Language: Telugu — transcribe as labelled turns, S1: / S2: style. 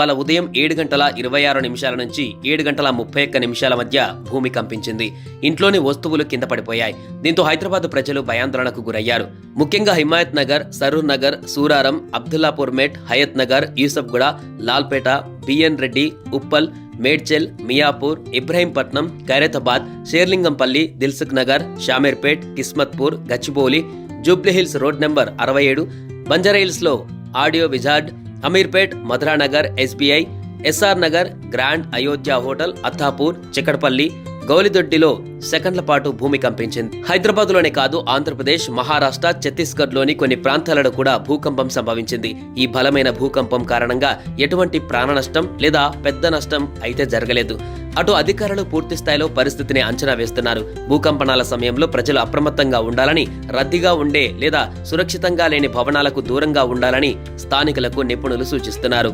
S1: వాళ్ళ ఉదయం ఏడు గంటల ఇరవై ఆరు నిమిషాల నుంచి ఏడు గంటల ముప్పై ఒక్క నిమిషాల మధ్య భూమి కంపించింది. ఇంట్లోని వస్తువులు కింద పడిపోయాయి. దీంతో హైదరాబాద్ ప్రజలు భయాందోళనకు గురయ్యారు. ముఖ్యంగా Himayat Nagar Saroor Nagar Suraram Abdullapur Met Hayat Nagar Yousufguda Lalapet BN Reddy Uppal Medchal Miyapur Ibrahimpatnam Khairatabad Serilingampally Dilsukh Nagar Shamirpet Kismatpur Gachibowli Jubilee Hills road number అరవై ఏడు బంజారాహిల్స్లో audio wizard Ameerpet Madhuranagar SBI SR Nagar grand Ayodhya hotel Attapur Chikkadpally గౌలిదొడ్డిలో సెకండ్ల పాటు భూమి కంపించింది. హైదరాబాద్లోనే కాదు ఆంధ్రప్రదేశ్ మహారాష్ట్ర ఛత్తీస్గఢ్లోని కొన్ని ప్రాంతాలలో కూడా భూకంపం సంభవించింది. ఈ బలమైన భూకంపం కారణంగా ఎటువంటి ప్రాణ నష్టం లేదా పెద్ద నష్టం అయితే జరగలేదు. అటు అధికారులు పూర్తి స్థాయిలో పరిస్థితిని అంచనా వేస్తున్నారు. భూకంపనాల సమయంలో ప్రజలు అప్రమత్తంగా ఉండాలని రద్దీగా ఉండే లేదా సురక్షితంగా లేని భవనాలకు దూరంగా ఉండాలని స్థానికులకు నిపుణులు సూచిస్తున్నారు.